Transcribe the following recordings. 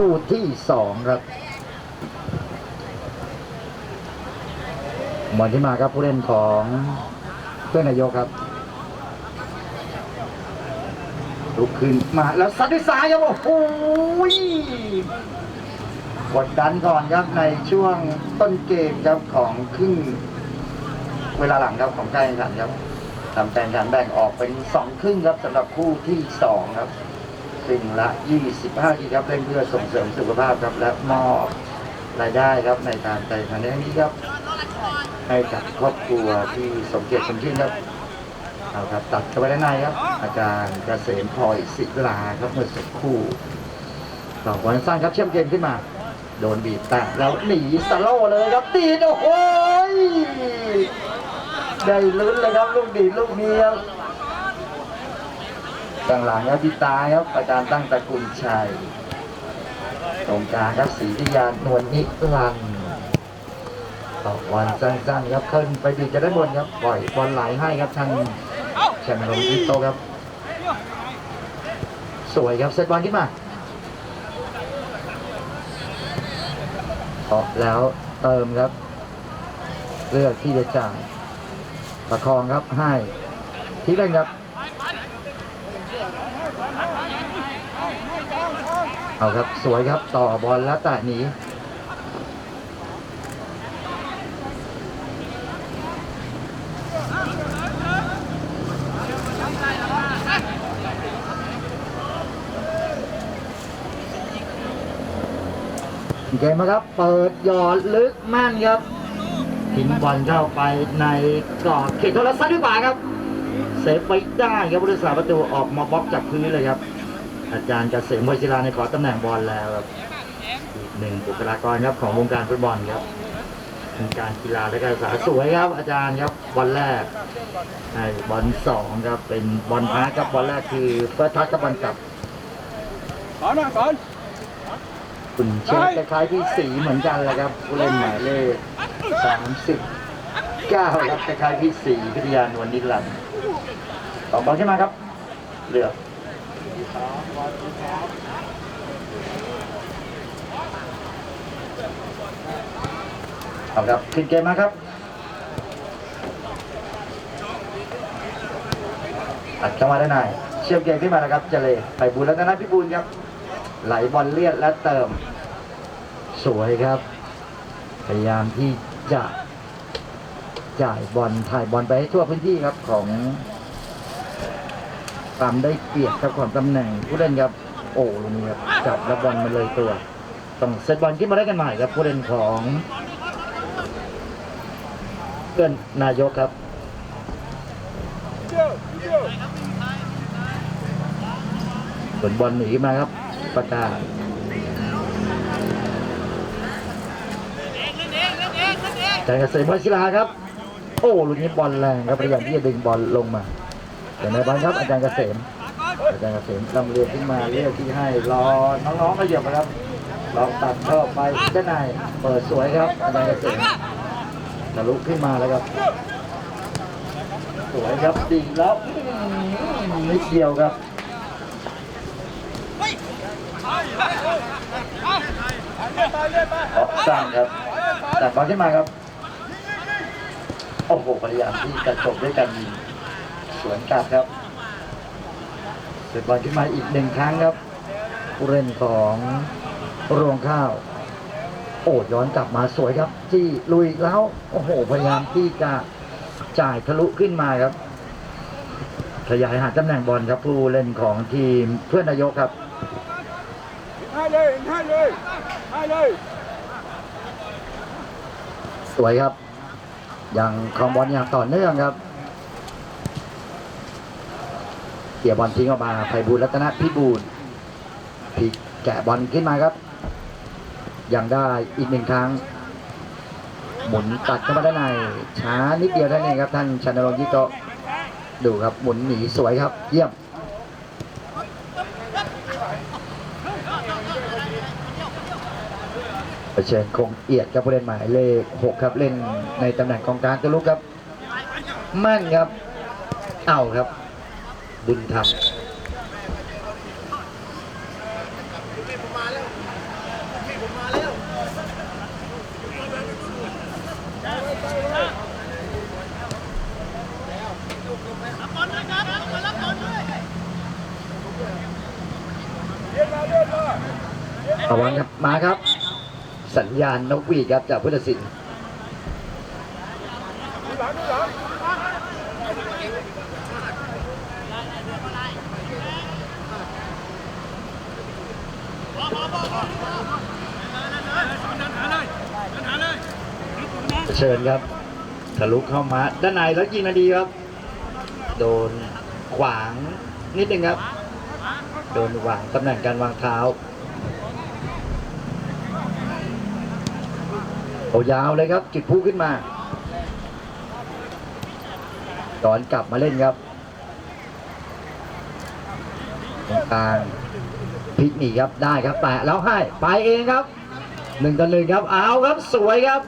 คู่ที่สองครับบอลที่มาครับผู้เล่นของเพื่อนนายกครับลุกขึ้นมาแล้วซัดด้วยซ้ายครับโอ้โหกดดันก่อนครับในช่วงต้นเกมครับของครึ่งเวลาหลังครับของการแข่งขันครับทำแข่งขันแบ่งออกเป็นสองครึ่งครับสำหรับคู่ที่สองครับ ครึ่งละ 25ทีครับเล่นเพื่อส่งเสริมสุขภาพครับและมอบรายได้ครับในการแข่งขันในนี้ครับ ให้กับครอบครัวที่สมเกียรติสมชื่นครับเอาครับตัดเข้าไปด้านในครับ อาจารย์เกษมพลอยศิลาครับเมื่อสักครู่ต่อบอลสั้นครับเชื่อมเกมขึ้นมา โดนบีบแตะแล้วหนีสโลเลยครับตีโอ้โหยได้ลุ้นเลยครับลูกดีลูกเนี้ครั บกลางหลังครับพี่ตาครับอาจารย์ตั้งตระกุลชัย ตรงกลางครับศรีวิยานวลนิรันต่อบอลสั้นๆครับขึ้นไปบีจะได้บนครับปล่อยบอลไหลให้ครับทางแชมป์ลงที่โตครับ สวยครับเซตบอลขึ้นมาออกแล้วเติมครับ เลือกที่จะจ่ายประคองครับให้ที่เล่นครับ เอาครับ สวยครับต่อบอลแล้วแตะหนีเกมมาครับ เปิดหยอดลึกแม่นครับทิ้งบอลเข้าไปในกรอบเขตโทรศัพท์ดีกว่าครับ ซฟไปได้ครับผู้รักษาประตูออกมาบล็อกจากพื้นเลยครับ อาจารย์เกษมวชิราในขอตำแหน่งบอลแล้วครับอีกหนึ่งบุคลากรครับของวงการฟุตบอลครับวงการกีฬาและการศึกษาสวยครับ อาจารย์ครับบอลแรกให้บอลสองครับเป็นบอลพาสครับบอลแรกคือเฟิร์สทัชกับบอลกลับสอนนะสอนคุณเชฟคล้ายๆที่สีเหมือนกันเลยครับผู้เล่นหมายเลขสามสิบเก้าครับคล้ายๆที่สีพิทยานวลนิรันดร์ ต่อบอลขึ้นมาครับเลือเอาครับขึ้นเกมมาครับอัดเข้ามาได้นในเชื่อมเกมขึ้นมานะครับเจเลไปบุญรัตนะพิบูลครับ ไหลบอลเลียดและเติม สวยครับ พยายามที่จะจ่ายบอลถ่ายบอลไปให้ทั่วพื้นที่ครับของ ตามได้เปรียบกับของตำแหน่ง ผู้เล่นครับโอ้ลูกนี้ครับจับแล้วบอลมันเลยตัว ต้องเซตบอลขึ้นมาได้กันใหม่ครับผู้เล่นของเพื่อนนายกครับเดียวเดียวผลบอลหนีมาครับประกาศแต่เกษมวชิราครับ โอ้ลูกนี้บอลแรงครับพยายามที่จะดึงบอลลงมา แต่ในบอลครับอาจารย์เกษมอาจารย์เกษมลำเลียงขึ้นมาเรียกที่ให้รอน้องๆก็เหยียบนะครับลองตัดเข้าไปด้านในเปิดสวยครับอาจารย์เกษมทะลุขึ้นมาแล้วครับ สวยครับดีแล้วนิดเดียวครับออกสั้นครับตัดบอลขึ้นมาครับโอ้โหพยายามที่จะจบด้วยกันยิง วนกลับครับเสร็จบอลขึ้นมาอีกหนึ่งครั้งครับผู้เล่นของรวงข้าว โอ้ย้อนกลับมาสวยครับที่ลุยแล้วโอ้โหพยายามที่จะจ่ายทะลุขึ้นมาครับ ขยายหาตำแหน่งบอลครับผู้เล่นของทีมเพื่อนนายกครับให้เลยให้เลยให้เลยสวยครับ ยังครองบอลอย่างต่อเนื่องครับ เกี่ยบอลทิ้งออกมาไพบูลรัตนพิบูลพลิกแกะบอลขึ้นมาครับ ยังได้อีกหนึ่งครั้ง หมุนตัดเข้ามาด้านในช้านิดเดียวเท่านั้นครับท่านชันรงค์ยิโตดูครับหมุนหนีสวยครับ เยี่ยมเชิญคงเอียดครับผู้เล่นหมายเลขหกครับเล่นในตำแหน่งกองกลางตัวลุกครับแมั่นครับ เอาครับ บุญธรรมระวังครับ มาครับ สัญญาณนกหวีดครับจากพุทธศิลป์ เชิญครับทะลุเข้ามา ด้านในแล้วยิงนาดีครับ โดนขวางนิดนึงครับ โดนวางตำแหน่งการวางเท้าโอยาวเลยครับจุดพุ่งขึ้นมาตอนกลับมาเล่นครับตรงกลางพลิกหนีครับได้ครับแตะแล้วให้ไปเองครับหนึ่งต่อหนึ่งครับเอาครับสวยครับ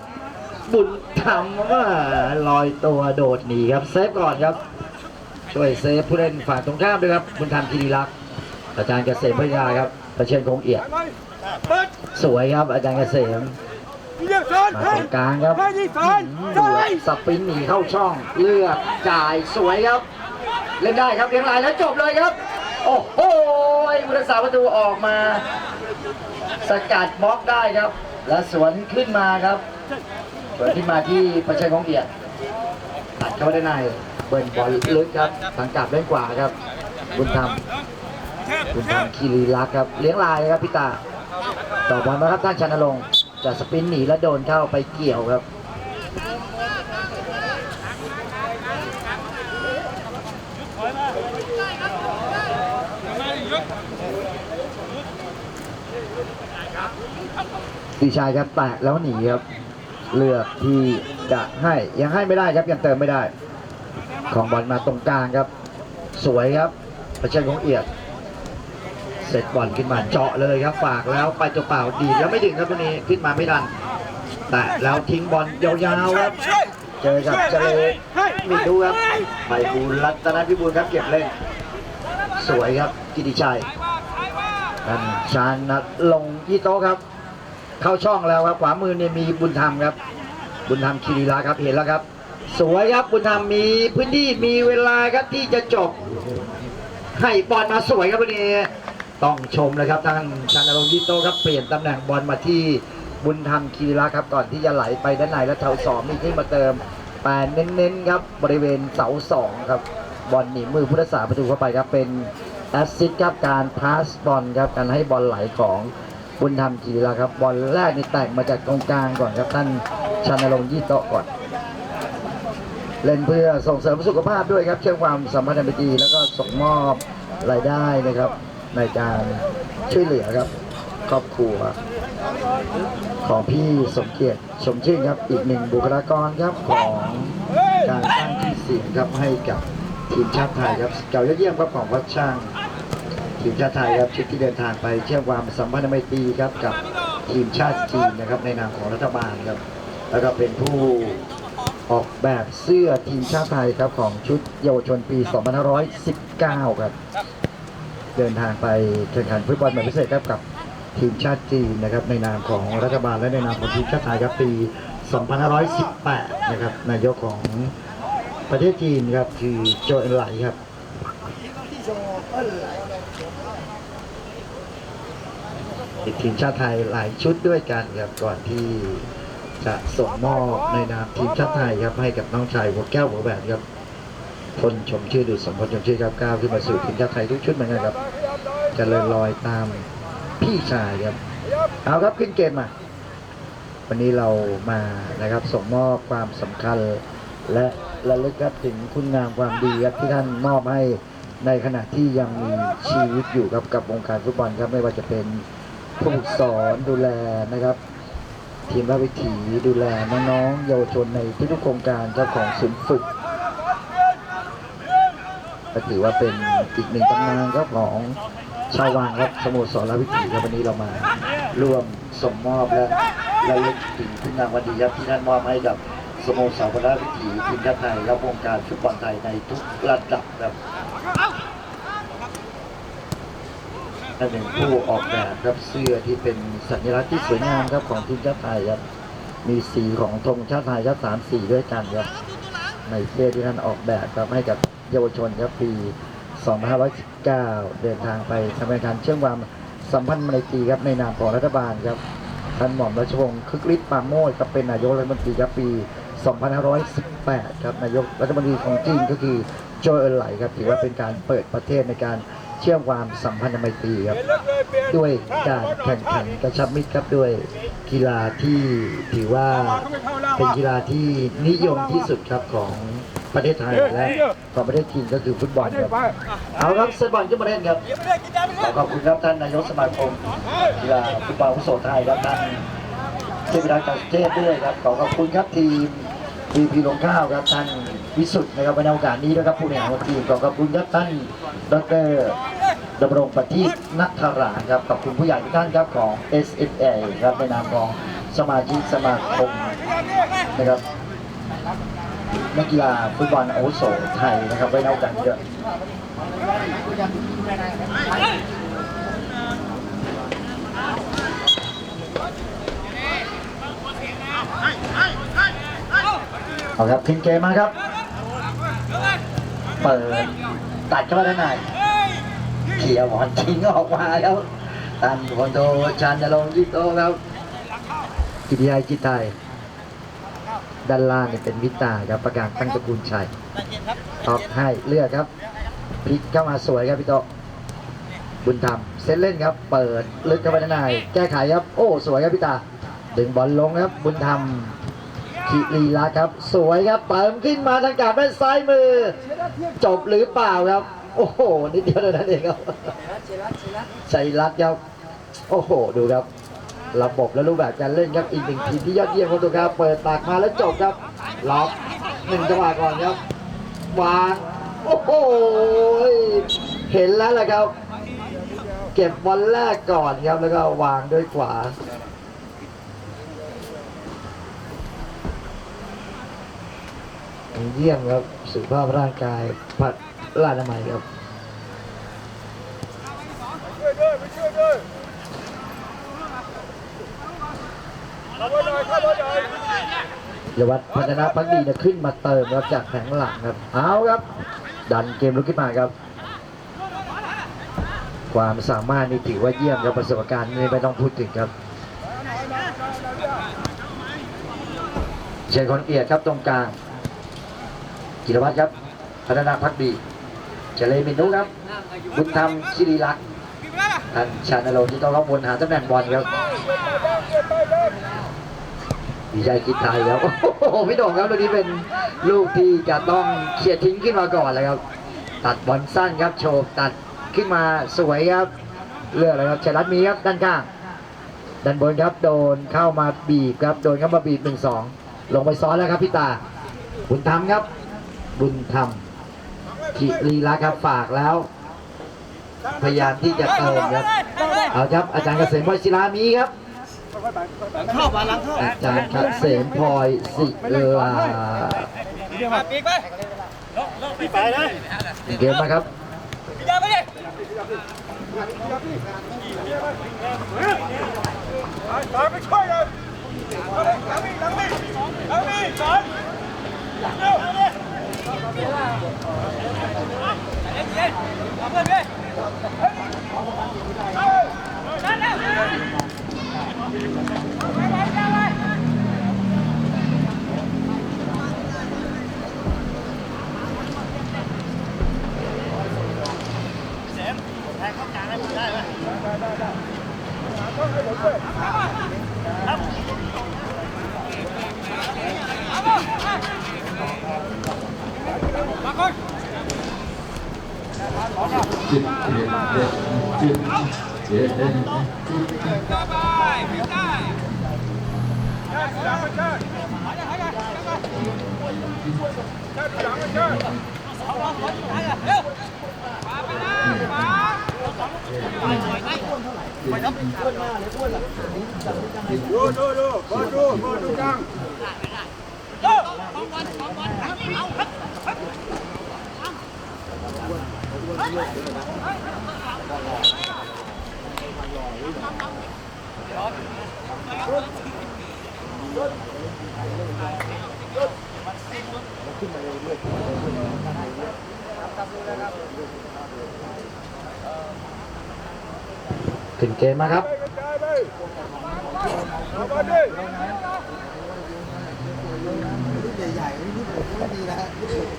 บุญธรรมว่าลอยตัวโดดหนีครับเซฟก่อนครับ ช่วยเซฟผู้เล่นฝ่ายตรงข้ามด้วยครับ บุญธรรมคีรีรักษ์อาจารย์เกษมพยาครับประเชิญคงเอียด สวยครับอาจารย์เกษมเรียกซ้อนมาตรงกลางครับดูสปินหนีเข้าช่องเลือกจ่ายสวยครับ เล่นได้ครับเลี้ยงลายแล้วจบเลยครับ โอ้โหผู้รักษาประตูออกมา สกัดบล็อกได้ครับ แล้วสวนขึ้นมาครับ สวนขึ้นมาที่ประชิญคงเอียดตัดเข้าได้ในเบิร์นบอลลึกครับทางกลับเล่นกว่าครับ บุญธรรมบุญธรรมคีรีรักครับ เลี้ยงลายครับพี่ตาต่อบอลมาครับท่านชนรงจะสปินหนีแล้วโดนเข้าไปเกี่ยวครับดีชายครับแตะแล้วหนีครับ เลือกที่จะให้ยังให้ไม่ได้ครับยังเติมไม่ได้ ของบอลมาตรงกลางครับ สวยครับประชันของเอียด เสร็จบอลขึ้นมาเจาะเลยครับ ฝากแล้วไปตัวเปล่าดีแล้วไม่ถึงครับตัวนี้ขึ้นมาไม่ดัน แต่แล้วทิ้งบอลยาวๆครับเจอกับเจเลมีดูครับไปบูลรัตนพิบูลครับเก็บเล่น สวยครับกิติชัยกันชาญนัดลงยี่โต๊ะครับ เข้าช่องแล้วครับ ขวามือเนี่ยมีบุญธรรมครับ บุญธรรมคีรีลาครับเห็นแล้วครับ สวยครับบุญธรรมมีพื้นที่มีเวลาครับที่จะจบ ให้บอลมาสวยครับวันนี้ต้องชมเลยครับทางชานรงค์ยิโตครับเปลี่ยนตำแหน่งบอลมาที่บุญธรรมคีรีลาครับก่อนที่จะไหลไปด้านในแล้วแถวสองมีที่มาเติมแปนเน้นๆครับบริเวณเสาสองครับบอลหนีมือผู้รักษาประตูเข้าไปครับเป็นแอสซิสต์ครับการพาสบอลครับการให้บอลไหลของ บุญธรรมคีลาครับบอลแรกนี่แตกมาจากตรงกลางก่อนครับท่านชานรงค์ยิโตะก่อน เล่นเพื่อส่งเสริมสุขภาพด้วยครับเชื่อมความสัมพันธ์ในดีแล้วก็ส่งมอบรายได้นะครับ ในการช่วยเหลือครับครอบครัวของพี่สมเกียรติชมชื่นครับอีกหนึ่งบุคลากรครับของการสร้างที่สิ่งครับให้กับทีมชาติไทยครับเก่ายอดเยี่ยมครับของวัดช่าง ทีมชาติไทยครับชุดที่เดินทางไปเชื่อมความสัมพันธ์อันเป็นดีครับกับทีมชาติจีนนะครับในนามของรัฐบาลครับแล้วก็เป็นผู้ออกแบบเสื้อทีมชาติไทยครับของชุดเยาวชนปี 2519 ครับ เดินทางไปแข่งขันฟุตบอลแบบพิเศษครับกับทีมชาติจีนนะครับในนามของรัฐบาลและในนามของทีมชาติไทยครับปี 2518 นะครับนายกของประเทศจีนครับคือโจเอ็นไหลครับ ติดทีมชาติไทยหลายชุดด้วยกันครับก่อนที่จะส่งมอบในนามทีมชาติไทยครับให้กับน้องชายหัวแก้วหัวแหวนครับพลชมชื่อดุจสมพลชมชื่อครับก้าวขึ้นมาสู่ทีมชาติไทยทุกชุดเหมือนกันครับเจริญรอยตามพี่ชายครับเอาครับขึ้นเกมมาวันนี้เรามานะครับส่งมอบความสำคัญ และระลึกครับถึงคุณงามความดีครับที่ท่านมอบให้ในขณะที่ยังมีชีวิตอยู่ครับกับวงการฟุตบอลครับไม่ว่าจะเป็น ผู้ฝึกสอนดูแลนะครับ ทีมราชวิถีดูแลน้องๆเยาวชนในทุกๆโครงการเจ้าของศูนย์ฝึกก็ถือว่าเป็นอีกหนึ่งตำนานครับของชาววังครับสโมสรราชวิถีครับวันนี้เรามาร่วมส่งมอบและระลึกถึงคุณงามวันดีครับที่ท่านมอบให้กับสโมสรราชวิถีทีมชาติไทยและวงการฟุตบอลไทยในทุกระดับครับ ท่านเป็นผู้ออกแบบครับเสื้อที่เป็นสัญลักษณ์ที่สวยงามครับของทีมชาติไทยครับมีสีของธงชาติไทยครับสามสีด้วยกันครับในเสื้อที่ท่านออกแบบครับให้กับเยาวชนครับปี 2519 เดินทางไปทำการเชื่อมความสัมพันธ์ไมตรีครับในนามของรัฐบาลครับท่านหม่อมราชวงศ์คึกฤทธิ์ปราโมชครับเป็นนายกรัฐมนตรีครับปี 2518 ครับนายกรัฐมนตรีของจีนก็คือโจเอินไหลครับถือว่าเป็นการเปิดประเทศในการ เชื่อมความสัมพันธ์ไมตรีครับเปลี่ยนเลือกเลยเปลี่ยนด้วยการแข่งขันกระชับมิตรครับด้วยกีฬาที่ถือว่าเป็นกีฬาที่นิยมที่สุดครับของประเทศไทยและของประเทศจีนก็คือฟุตบอลครับไปเอาครับเซตบอลขึ้นมาเล่นครับขอขอบคุณครับท่านนายกสมาคมกีฬาฟุตบอลอาวุโสไทยครับท่านเทพิรักษ์จากเทพด้วยครับขอขอบคุณครับทีมวีพีลงข้าวครับท่าน วิสุทธ์นะครับในโอกาสนี้นะครับผู้บริหารของทีมขอขอบคุณครับท่านดรดำรงประทีปนัทราครับขอบคุณผู้ใหญ่ทุกท่านครับของ s f a ครับในนามของสมาชิกสมาคมนะครับนักกีฬาฟุตบอลอาวุโสไทยนะครับไว้ในโอกาสนี้ด้วยเอาครับขึ้นเกมมาครับ เปิด ตัดเข้ามาด้านในเขี่ยบอลทิ้งออกมาแล้วตันพลโทชันนรงยิโตครับกิติยายจิตไทยด้านล่างเนี่ยเป็นวิตาครับประกาศตั้งตระกูลชัยตอกให้เลือกครับพลิกเข้ามาสวยครับพี่โตบุญธรรมเซตเล่นครับ เปิดลึกเข้าไปด้านในแก้ไขครับ โอ้ สวยครับพี่ตา ดึงบอลลงครับ บุญธรรม คิรีละครับ สวยครับเติมขึ้นมาทางกาบด้านซ้ายมือ จบหรือเปล่าครับ โอ้โหนิดเดียวเท่านั้นเองครับชัยรัตน์ครับโอ้โห ดูครับ ระบบและรูปแบบการเล่นครับอีกหนึ่งทีมที่ยอดเยี่ยมครับตัวครับเปิดตากมาแล้วจบครับล็อกหนึ่งจังหวะก่อนครับวางโอ้โหเห็นแล้วแหละครับ เก็บบอลแรกก่อนครับแล้วก็วางด้วยขวา เยี่ยมครับสุขภาพร่างกายพัดลาดนามัยครับยด้วยไปช่วยด้วยเข้ามาหน่อยเข้ามาหน่อยยวัฒน์พัฒนาพักดีนี่ยขึ้นมาเติมครับจากแผงหลังครับ เอาครับ ดันเกมลุกขึ้นมาครับ ความสามารถนี่ถือว่าเยี่ยมครับประสบการณ์นี่ไม่ต้องพูดถึงครับเชนคอนเอียดครับตรงกลาง กิรวัตรครับ พัฒนาพักดีเจเลมินุครับ บุญธรรมคิริลักษ์ท่านชานโรงที่ต้องรับวนหาตำแหน่งบอลครับดีใจกินไทยแล้วโอ้โหพี่โด่งครับลูกนี้เป็นลูกที่จะต้องเคลียทิ้งขึ้นมาก่อนเลยครับ ตัดบอลสั้นครับโฉบตัดขึ้นมาสวยครับ เลือกเลยครับชัยรัตน์มีครับด้านข้างด้านบนครับโดนเข้ามาบีบครับโดนเข้ามาบีบหนึ่งสองลงไปซ้อนแล้วครับพี่ตาบุญธรรมครับ บุญธรรมทิรีละครับฝากแล้ว พยายามที่จะเติมครับ เอาครับ อาจารย์เกษมพรศิลามีครับเข้ามาหลังเข้าอาจารย์เกษมพลอยศิลาปีกไปไปเลยเกมนะครับไปช่วยเลยหลังนี่หลังนี่หลังนี่สอนเร็ว เอาเย็นเอาเพื่อนพี่นั่นแล้ว จิตเจ็ดเจ็ดจิตเจ็ด ชาติหลังมาชาติชาติหลังมาชาติ ดูดูดูบอลดูบอลดูกลางจ ขึ้นเกมมาครับกระจายไปเอาบอลดิ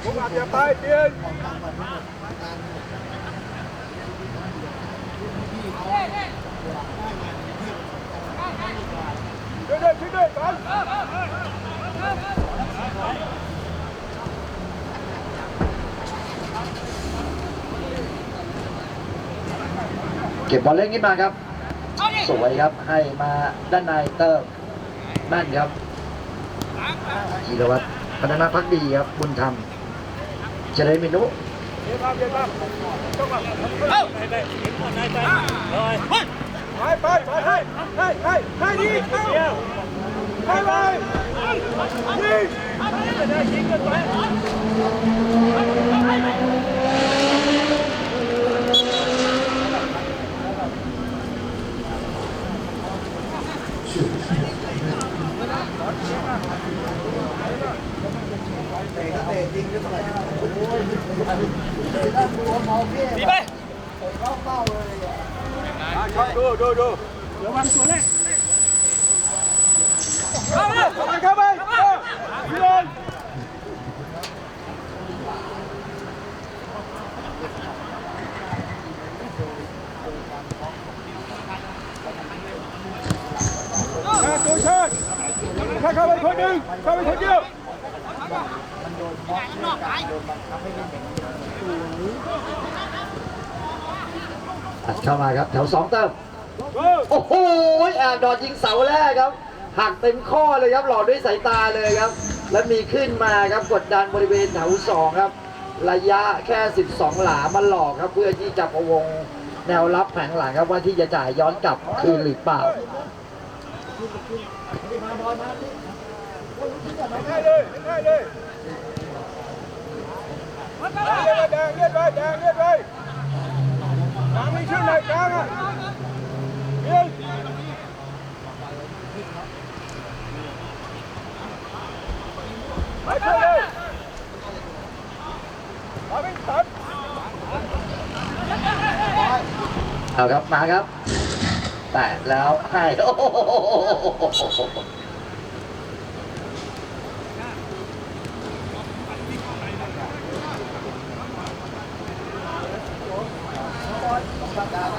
ผมอาจจะไปเปลี่ยนช่วยด้วยช่วยด้วยก่อน เก็บบอลเล่นขึ้นมาครับ สวยครับให้มาด้านในเติมแม่นครับจีรวัตรพัฒนาพักดีครับบุญธรรมเจริญเมนุเดี๋ยวครับเดี๋ยวครับต้องมาเอ้าไปไปนายใจลอยไปไปไปให้ให้ให้ให้ดีเอาให้ไปยิงดีไปดูดูดูระวังตัวแรกเข้าไป เข้าไปเข้าไปพี่ลนชาติตัวชาติถ้า เข้าไปคนหนึ่งเข้าไปคนเดียวอัดเข้ามาครับ แถวสองเติมโอ้โอ้โหแอบดอดยิงเสาแรกครับ หักเต็มข้อเลยครับ หลอดด้วยสายตาเลยครับ แล้วมีขึ้นมาครับ กดดันบริเวณแถวสองครับ ระยะแค่ 12 หลามาหลอกครับ เพื่อที่จะพะวงแนวรับแผงหลังครับว่าที่จะจ่ายย้อนกลับคืนหรือเปล่าให้เลยให้เลยแดงเลือดไปแดงเลือดไปแดงไม่ชื่อไหนกลางอะเฮ้ยไปช่วยเลยมาเป็นสัตว์เอาครับมาครับแตะแล้วให้โอ้โหเฮ้ย นั่นแหละไปเถอะไปสนอย่าไปดิขยับดิเข้า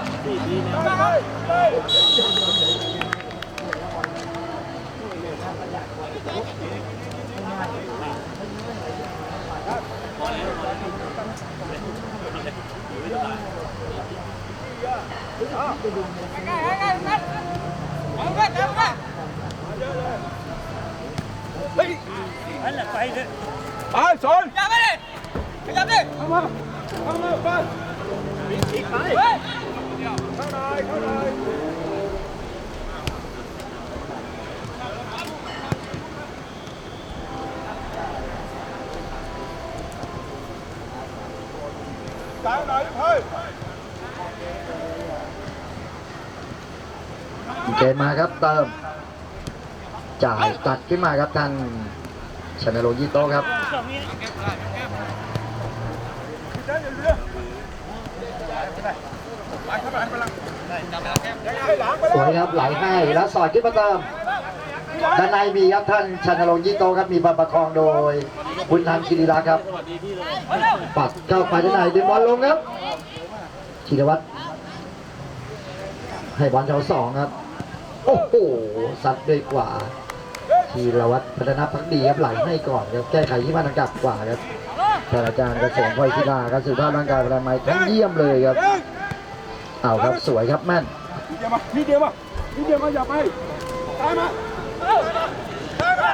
าเข้ามาไปเฮ้ยเข้าหน่อยเข้าหน่อยกลางหน่อยเฮ้ยเกมมาครับเติม จ่ายตัดขึ้นมาครับทางชนรงค์ยี่โตะครับตรงนี้ได้เรือ สวยครับไหลให้แล้วสอดขึ้นมาเติมด้านในมีครับท่านชันรงยี่โตครับมีบอลประคองโดยคุณธรรมคิริรักครับ ปัดเข้าไปด้านในดึงบอลลงครับธีรวัตรให้บอลเจ้าสองครับ โอ้โหซัดด้วยกว่าธีรวัตรพัฒนาพักดีครับไหลให้ก่อนครับแก้ไขที่มันกลับกว่าครับอาจารย์เกษมพลอยศิลาครับสุภาพร่างกายพลังไม้ทั้งเยี่ยมเลยครับ เอาครับสวยครับแม่นนิดเดียวมานิดเดียวมานิดเดียวมาอย่าไปตายมาตายมา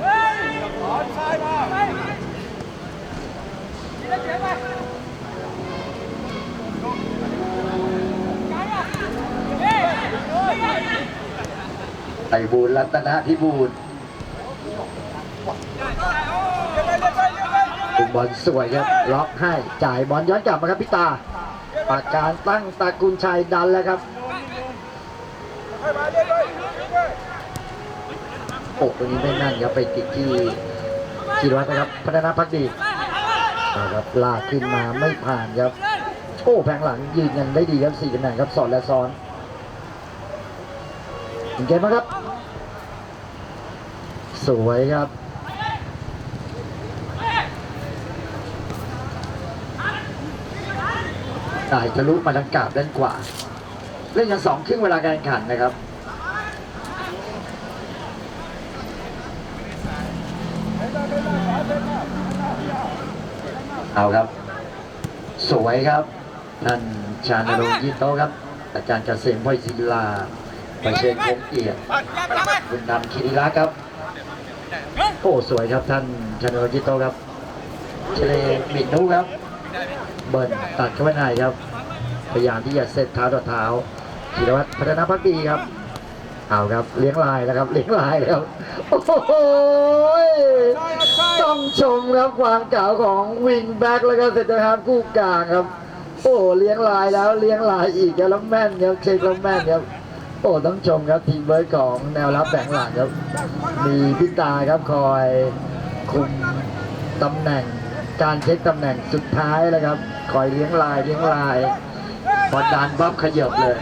เฮ้ยขอตายมาไอบูลย์รัตนพิบูลเดี๋ยวไปเดี๋ยวไปเดี๋ยวไปเดี๋ยวไปคุมบอลสวยครับล็อกให้จ่ายบอลย้อนกลับมาครับพิตา ปากการตั้งตะกุลชัยดันแล้วครับให้มาเดี๋ยวไปเดี๋ยโอ้ตรงนี้ไม่นั่นครับไปติดที่จีรวัตรนะครับพัฒนาพักดีเอาครับลากขึ้นมาไม่ผ่านครับโอ้แผงหลังยืนยังได้ดีครับสี่ตำแหน่งครับสอดและซ้อนเกมมาครับ สวยครับ ได้ทะลุมาทางกาบด้านขวาเล่นกันสองครึ่งเวลาการแข่งขันนะครับเอาครับ สวยครับท่านชาญนรงค์ยี่โตครับ อาจารย์เกษมพลอยศิลาประเชนคงเอียดคุณนำคิริรักษ์ครับโอ้สวยครับท่านชาญนรงค์ยี่โตครับเชเลมิดนุครับ เบิร์นตัดเข้าไปในครับ พยายามที่จะเซตเท้าต่อเท้าธีรวัตรพัฒนาพักดีครับ เอาครับเลี้ยงลายแล้วครับเลี้ยงลายแล้วโอ้โหต้องชมครับความเก่าของวิงแบ็กแล้วก็เซนเตอร์ฮาร์ฟคู่กลางครับ โอ้เลี้ยงลายแล้วเลี้ยงลายอีกแล้วแม่นครับเช็คแล้วแม่นครับโอ้ต้องชมครับทีมเบิร์ดของแนวรับแบ่งหลังครับ มีพิตาครับคอยคุมตำแหน่ง การเช็คตำแหน่งสุดท้ายแล้วครับ คอยเลี้ยงลายเลี้ยงลาย พอดันบ๊อบขยับเลย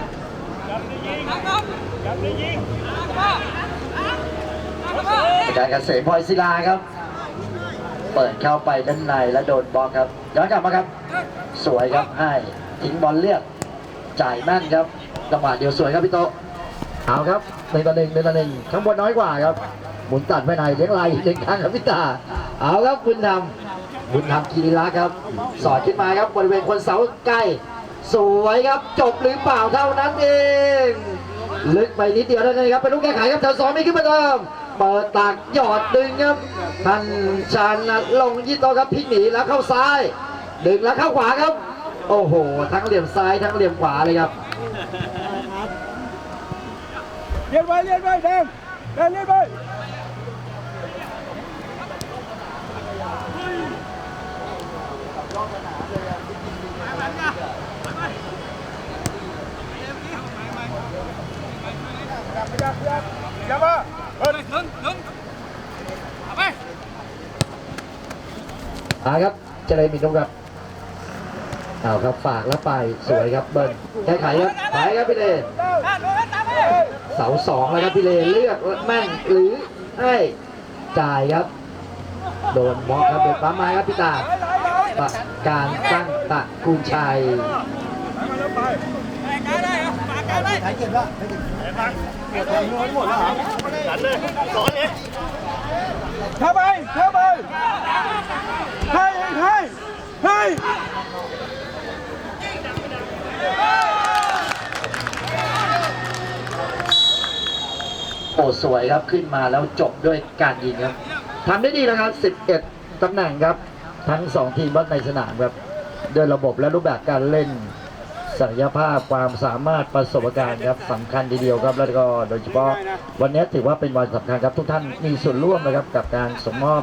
อาจารย์เกษมพลอยศิลาครับ เปิดเข้าไปด้านในแล้วโดนบล็อกครับย้อนกลับมาครับ สวยครับให้ทิ้งบอลเรียกจ่ายแม่นครับจังหวะเดียวสวยครับพี่โตเอาครับหนึ่งต่อหนึ่งหนึ่งต่อหนึ่งข้างบนน้อยกว่าครับหมุนตัดไปในเลี้ยงลายอีกหนึ่งครั้งครับพี่ตาเอาครับบุญธรรม บุญธรรมคีรีรักครับ สอดขึ้นมาครับบริเวณคนเสาใกล้ สวยครับจบหรือเปล่าเท่านั้นเอง ลึกไปนิดเดียวเท่านั้นครับเป็นลูกแก้ไขครับแถวสองมีขึ้นมาเติมเปิดตักหยอดดึงครับท่านชาญลงยี่โตอครับพลิกหนีแล้วเข้าซ้าย ดึงแล้วเข้าขวาครับ โอ้โห ทั้งเหลี่ยมซ้ายทั้งเหลี่ยมขวาเลยครับเลี้ยนไปเลี้ยนไปแดงแดงเลี้ยนไป อาครับเจริญมีนุครับเอาครับฝากแล้วไปสวยครับเบิ้ลแก้ไขครับไปครับพี่เลนเสาสองแล้วครับพี่เลเลือกแม่นหรือให้จ่ายครับ โดนบล็อกครับโดนปั๊มมาครับพี่ตา ปะการตั้งตะกูชัยไปการได้ครับปากการได้เข้าไปเข้าไปให้ให้ให้โอ้สวยครับขึ้นมาแล้วจบด้วยการยิงครับทำได้ดีนะครับ 11ตำแหน่งครับ ทั้ง2ทีมบอลในสนามครับด้วยระบบและรูปแบบการเล่นศักยภาพความสามารถประสบการณ์ครับสำคัญทีเดียวครับแล้วก็โดยเฉพาะวันนี้ถือว่าเป็นวันสำคัญครับทุกท่านมีส่วนร่วมนะครับกับการส่งมอบ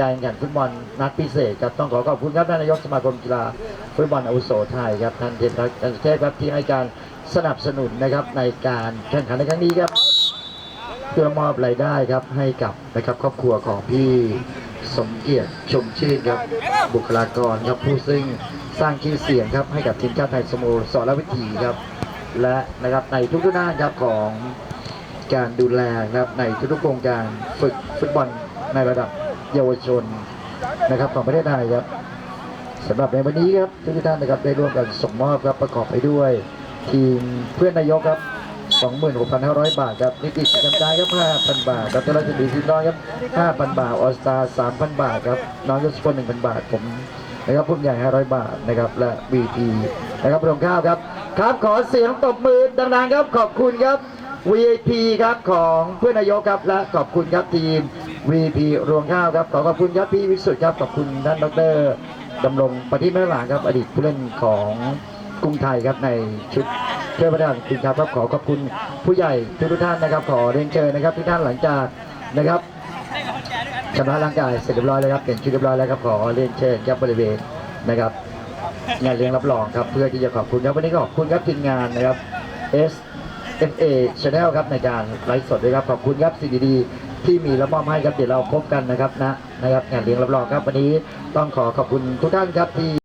การแข่งขันฟุตบอลนัดพิเศษครับต้องขอขอบคุณครับท่านนายกสมาคมกีฬาฟุตบอลอาวุโสไทยครับท่านเทนทัศน์การเทพครับที่ให้การสนับสนุนนะครับในการแข่งขันในครั้งนี้ครับ เพื่อมอบรายได้ครับให้กับนะครับครอบครัวของพี่ สมเกียรติชมชื่นครับ บุคลากรครับผู้ซึ่งสร้างชื่อเสียงครับให้กับทีมชาติไทยสโมสรวิถีครับ และนะครับในทุกๆด้านครับของการดูแลนะครับในทุกๆโครงการฝึกฟุตบอลในระดับเยาวชนนะครับของประเทศไทยครับสำหรับในวันนี้ครับทุกท่านนะครับได้ร่วมกันส่งมอบครับประกอบไปด้วย ทีมเพื่อนนายกครับ 26,500 บาทครับนิติจำได้ครับ 5,000 บาทดรราชดีทีมน้อยครับ 5,000 บาท ออสตา3,000 บาทครับ น้องยศพล1,000 บาท ผมนะครับพุ่มใหญ่ 500 บาทนะครับ และ VP นะครับรวมข้าวครับ ครับขอเสียงตบมือดังๆครับ ขอบคุณครับ VIP ครับของเพื่อนนายกครับ และขอบคุณครับทีม VP รวมข้าวครับ ขอขอบคุณครับพี่วิสุทธ์ครับ ขอบคุณท่านดรดำรงปฏิเมาหลางครับ อดีตผู้เล่นของ กรุงไทยครับในชุดเชิญประธานคุณครับครับขอขอบคุณผู้ใหญ่ทุกท่านนะครับ ขอเรียนเชิญนะครับทุกท่านหลังจากนะครับชำระร่างกายเสร็จเรียบร้อยแล้วครับเปลี่ยนชุดเรียบร้อยแล้วครับขอเรียนเชิญครับบริเวณนะครับงานเลี้ยงรับรองครับเพื่อที่จะขอบคุณครับวันนี้ก็ขอบคุณครับทีมงานนะครับ S F A Channel ครับในการไลฟ์สดด้วยครับขอบคุณครับสิ่งดีๆที่มีและมอบให้ครับเดี๋ยวเราพบกันนะครับนะนะครับงานเลี้ยงรับรองครับวันนี้ต้องขอขอบคุณทุกท่านครับที่